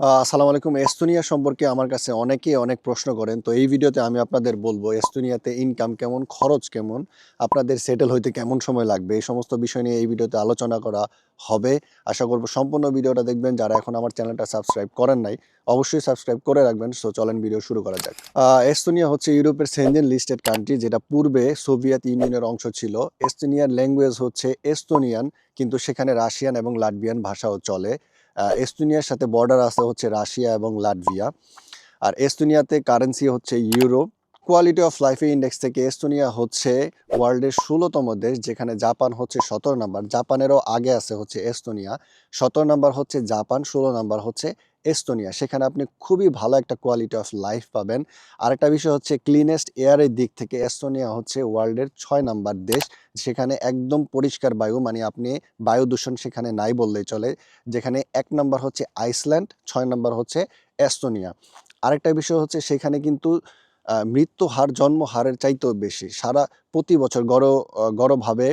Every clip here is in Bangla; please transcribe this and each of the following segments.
আসসালামু আলাইকুম। এস্তোনিয়া সম্পর্কে আমার কাছে অনেকেই অনেক প্রশ্ন করেন। তো এই ভিডিওতে আমি আপনাদের বলব, এস্তোনিয়াতে ইনকাম কেমন, খরচ কেমন, আপনাদের সেটেল হইতে কেমন সময় লাগবে, এই সমস্ত বিষয় নিয়ে এই ভিডিওতে আলোচনা করা হবে। আশা করব সম্পূর্ণ ভিডিওটা দেখবেন। যারা এখন আমার চ্যানেলটা সাবস্ক্রাইব করেন নাই, অবশ্যই সাবস্ক্রাইব করে রাখবেন। সো চলেন ভিডিও শুরু করা যাক। এস্তোনিয়া হচ্ছে ইউরোপের সেনজেন লিস্টেড কান্ট্রি যেটা পূর্বে সোভিয়েত ইউনিয়নের অংশ ছিল। এস্তোনিয়ার ল্যাঙ্গুয়েজ হচ্ছে এস্তোনিয়ান, কিন্তু সেখানে রাশিয়ান এবং লাটভিয়ান ভাষাও চলে। এস্তোনিয়ার সাথে বর্ডার আছে হচ্ছে রাশিয়া এবং লাটভিয়া। আর এস্তোনিয়াতে কারেন্সি হচ্ছে ইউরো কোয়ালিটি অফ লাইফে ইন্ডেক্স থেকে এস্তোনিয়া হচ্ছে ওয়ার্ল্ডের ষোলোতম দেশ, যেখানে জাপান হচ্ছে সতেরো নাম্বার জাপানেরও আগে আছে হচ্ছে এস্তোনিয়া সতেরো নাম্বার হচ্ছে জাপান ষোলো নাম্বার হচ্ছে এস্তোনিয়া সেখানে আপনি খুবই ভালো একটা কোয়ালিটি অফ লাইফ পাবেন। আরেকটা বিষয় হচ্ছে ক্লিনেস্ট এয়ারের দিক থেকে এস্তোনিয়া হচ্ছে ওয়ার্ল্ডের ছয় নাম্বার দেশ সেখানে একদম পরিষ্কার বায়ু মানে আপনি বায়ু দূষণ সেখানে নাই বললেই চলে, যেখানে এক নম্বর হচ্ছে আইসল্যান্ড ছয় নম্বর হচ্ছে এস্তোনিয়া আরেকটা বিষয় হচ্ছে সেখানে কিন্তু মৃত্যু হার জন্ম হারের চাইতেও বেশি। সারা প্রতি বছর গড় গড়ভাবে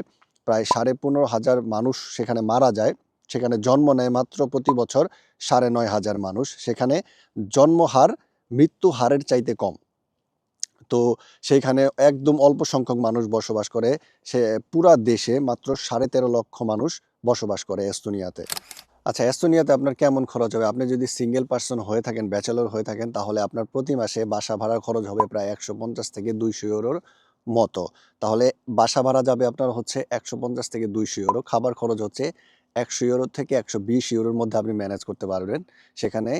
প্রায় সাড়ে পনেরো হাজার মানুষ সেখানে মারা যায়। সেখানে জন্ম নেয় মাত্র প্রতি বছর সাড়ে নয় হাজার মানুষ। সেখানে জন্মহার মৃত্যু হারের চাইতে কম। তো সেইখানে একদম অল্প সংখ্যক মানুষ বসবাস করে। সে পুরা দেশে মাত্র সাড়ে তেরো লক্ষ মানুষ বসবাস করে এস্তোনিয়াতে। আচ্ছা এস্তোনিয়াতে আপনার কেমন খরচ হবে? আপনি যদি সিঙ্গেল পার্সন হয়ে থাকেন ব্যাচেলর হয়ে থাকেন, তাহলে আপনার প্রতি মাসে বাসা ভাড়া খরচ হবে প্রায় একশো পঞ্চাশ থেকে দুইশো ইউরোর মতো। তাহলে বাসা ভাড়া যাবে আপনার হচ্ছে একশো পঞ্চাশ থেকে দুইশো ইউরো, খাবার খরচ হচ্ছে একশো ইউরো থেকে একশো বিশ ইউরোর মধ্যে আপনি ম্যানেজ করতে পারবেন। সেখানে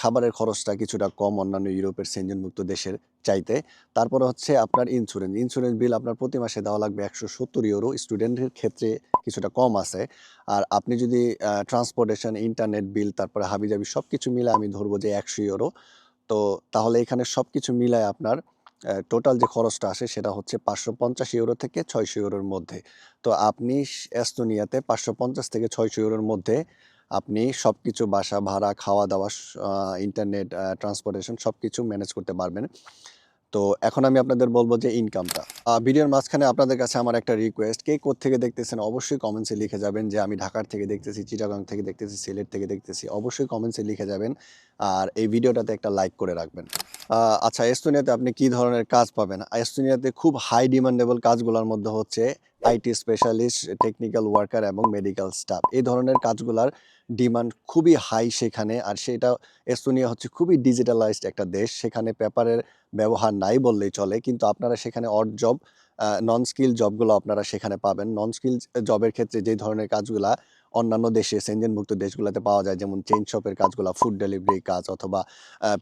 খাবারের খরচটা কিছুটা কম অন্যান্য ইউরোপের সেঞ্জনমুক্ত দেশের চাইতে। তারপরে হচ্ছে আপনার ইন্স্যুরেন্স ইন্স্যুরেন্স বিল আপনার প্রতি মাসে দেওয়া লাগবে একশো সত্তর ইউরো স্টুডেন্টের ক্ষেত্রে কিছুটা কম আছে। আর আপনি যদি ট্রান্সপোর্টেশন ইন্টারনেট বিল তারপরে হাবিজাবি সব কিছু মিলে আমি ধরবো যে একশো ইউরো তো তাহলে এখানে সব কিছু মিলায় আপনার টোটাল যে খরচটা আসে সেটা হচ্ছে পাঁচশো পঞ্চাশ ইউরো থেকে ছয়শো ইউরোর মধ্যে। তো আপনি এস্তোনিয়াতে পাঁচশো পঞ্চাশ থেকে ছয়শো ইউরোর মধ্যে আপনি সব কিছু বাসা ভাড়া খাওয়া দাওয়া ইন্টারনেট ট্রান্সপোর্টেশন সব কিছু ম্যানেজ করতে পারবেন। তো এখন আমি আপনাদের বলব যে ইনকামটা ভিডিওর মাঝখানে আপনাদের কাছে আমার একটা রিকোয়েস্ট কে থেকে দেখতেছেন অবশ্যই কমেন্টসে লিখে যাবেন যে আমি ঢাকার থেকে দেখতেছি, চিটাগাং থেকে দেখতেছি, সিলেট থেকে দেখতেছি, অবশ্যই কমেন্টসে লিখে যাবেন আর এই ভিডিওটাতে একটা লাইক করে রাখবেন। আচ্ছা এস্তোনিয়াতে আপনি কি ধরনের কাজ পাবেন? এস্তোনিয়াতে খুব হাই ডিমান্ডেবল কাজগুলোর মধ্যে হচ্ছে আইটি স্পেশালিস্ট টেকনিক্যাল ওয়ার্কার এবং মেডিকেল স্টাফ এই ধরনের কাজগুলার ডিমান্ড খুবই হাই সেখানে আর সেটা এস্তোনিয়া হচ্ছে খুবই ডিজিটালাইজড একটা দেশ। সেখানে পেপারের ব্যবহার নাই বললেই চলে, কিন্তু আপনারা সেখানে অড জব নন স্কিল জবগুলো আপনারা সেখানে পাবেন। নন স্কিল জবের ক্ষেত্রে যে ধরনের কাজগুলা অন্যান্য দেশে সেনজেনভুক্ত দেশগুলোতে পাওয়া যায়, যেমন চেইন শপের কাজগুলো ফুড ডেলিভারি কাজ অথবা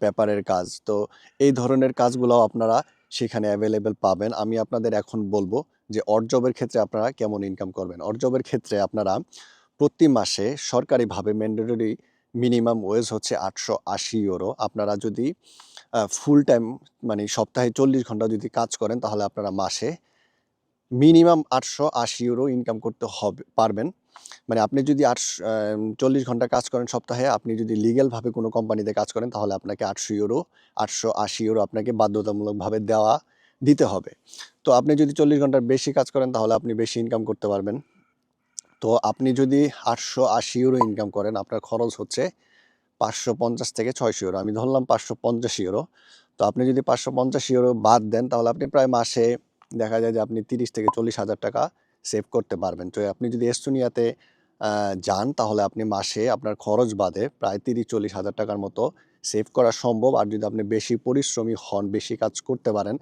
পেপারের কাজ। তো এই ধরনের কাজগুলো আপনারা সেখানে অ্যাভেলেবেল পাবেন। আমি আপনাদের এখন বলব যে অড জবের ক্ষেত্রে আপনারা কেমন ইনকাম করবেন? অড জবের ক্ষেত্রে আপনারা প্রতি মাসে সরকারিভাবে ম্যান্ডেটরি মিনিমাম ওয়েজ হচ্ছে আটশো আশি ইউরো আপনারা যদি ফুল টাইম মানে সপ্তাহে চল্লিশ ঘণ্টা যদি কাজ করেন, তাহলে আপনারা মাসে মিনিমাম আটশো আশি ইউরো ইনকাম করতে হবে, পারবেন। মানে আপনি যদি আটশো চল্লিশ ঘণ্টা কাজ করেন সপ্তাহে, আপনি যদি লিগ্যালভাবে কোনো কোম্পানিতে কাজ করেন, তাহলে আপনাকে আটশো ইউরো আটশো আশি ইউরো আপনাকে বাধ্যতামূলকভাবে দেওয়া দিতে হবে। তো আপনি যদি চল্লিশ ঘণ্টার বেশি কাজ করেন, তাহলে আপনি বেশি ইনকাম করতে পারবেন। তো আপনি যদি আটশো আশি ইউরো ইনকাম করেন, আপনার খরচ হচ্ছে পাঁচশো পঞ্চাশ থেকে ছয়শো ইউরো আমি ধরলাম পাঁচশো পঞ্চাশ ইউরো তো আপনি যদি পাঁচশো পঞ্চাশ ইউরো বাদ দেন, তাহলে আপনি প্রায় মাসে দেখা যায় যে আপনি তিরিশ থেকে চল্লিশ হাজার টাকা সেভ করতে পারবেন। তো আপনি যদি এস্তোনিয়াতে যান, তাহলে আপনি মাসে আপনার খরচ বাদে প্রায় তিরিশ চল্লিশ হাজার টাকার মতো সেভ করা সম্ভব। আর যদি আপনি বেশি পরিশ্রমী হন, বেশি কাজ করতে পারেন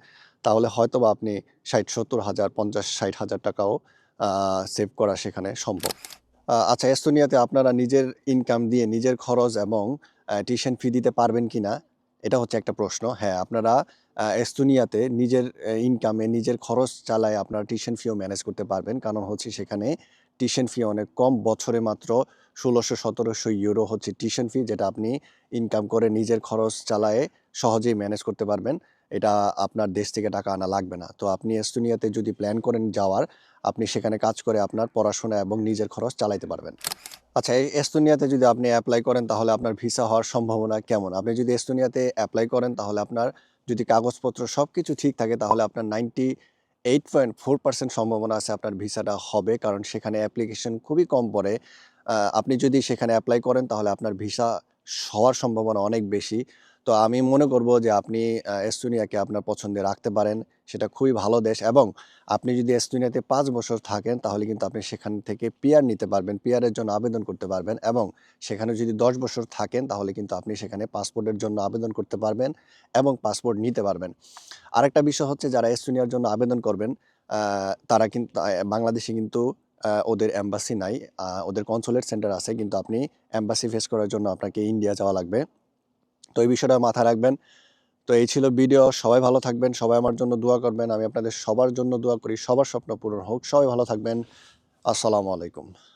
তাহলে হয়তো বা আপনি ষাট, সত্তর হাজার, পঞ্চাশ, ষাট হাজার টাকাও সেভ করা সেখানে সম্ভব। আচ্ছা এস্তোনিয়াতে আপনারা নিজের ইনকাম দিয়ে নিজের খরচ এবং টিউশন ফি দিতে পারবেন কিনা? এটা হচ্ছে একটা প্রশ্ন। হ্যাঁ আপনারা এস্তোনিয়াতে নিজের ইনকামে নিজের খরচ চালায় আপনারা টিউশন ফিও ম্যানেজ করতে পারবেন। কারণ হচ্ছে সেখানে টিউশন ফি অনেক কম। বছরে মাত্র ষোলোশো, সতেরোশো ইউরো হচ্ছে টিউশন ফি যেটা আপনি ইনকাম করে নিজের খরচ চালায়ে সহজেই ম্যানেজ করতে পারবেন। এটা আপনার দেশ থেকে টাকা আনা লাগবে না। তো আপনি এস্তোনিয়াতে যদি প্ল্যান করেন যাওয়ার, আপনি সেখানে কাজ করে আপনার পড়াশোনা এবং নিজের খরচ চালাইতে পারবেন। আচ্ছা এই এস্তোনিয়াতে যদি আপনি অ্যাপ্লাই করেন, তাহলে আপনার ভিসা হওয়ার সম্ভাবনা কেমন? আপনি যদি এস্তোনিয়াতে অ্যাপ্লাই করেন, তাহলে আপনার যদি কাগজপত্র সব কিছু ঠিক থাকে, তাহলে আপনার ninety eight point four percent সম্ভাবনা আছে আপনার ভিসাটা হবে, কারণ সেখানে অ্যাপ্লিকেশন খুবই কম পড়ে। আপনি যদি সেখানে অ্যাপ্লাই করেন, তাহলে আপনার ভিসা হওয়ার সম্ভাবনা অনেক বেশি। তো আমি মনে করব যে আপনি এস্তোনিয়াকে আপনার পছন্দে রাখতে পারেন। সেটা খুবই ভালো দেশ এবং আপনি যদি এস্তোনিয়াতে পাঁচ বছর থাকেন, তাহলে কিন্তু আপনি সেখান থেকে পিয়ার নিতে পারবেন, পিয়ারের জন্য আবেদন করতে পারবেন এবং সেখানে যদি দশ বছর থাকেন, তাহলে কিন্তু আপনি সেখানে পাসপোর্টের জন্য আবেদন করতে পারবেন এবং পাসপোর্ট নিতে পারবেন। আরেকটা বিষয় হচ্ছে যারা এস্তোনিয়ার জন্য আবেদন করবেন তারা কিন্তু বাংলাদেশে কিন্তু ওদের অ্যাম্বাসি নাই ওদের কনসুলেট সেন্টার আছে, কিন্তু আপনি অ্যাম্বাসি ফেস করার জন্য আপনাকে ইন্ডিয়া যাওয়া লাগবে। তো এই বিষয়টা মাথায় রাখবেন। তো এই ছিল ভিডিও, সবাই ভালো থাকবেন, সবাই আমার জন্য দোয়া করবেন, আমি আপনাদের সবার জন্য দোয়া করি, সবার স্বপ্ন পূরণ হোক, সবাই ভালো থাকবেন, আসসালামু আলাইকুম।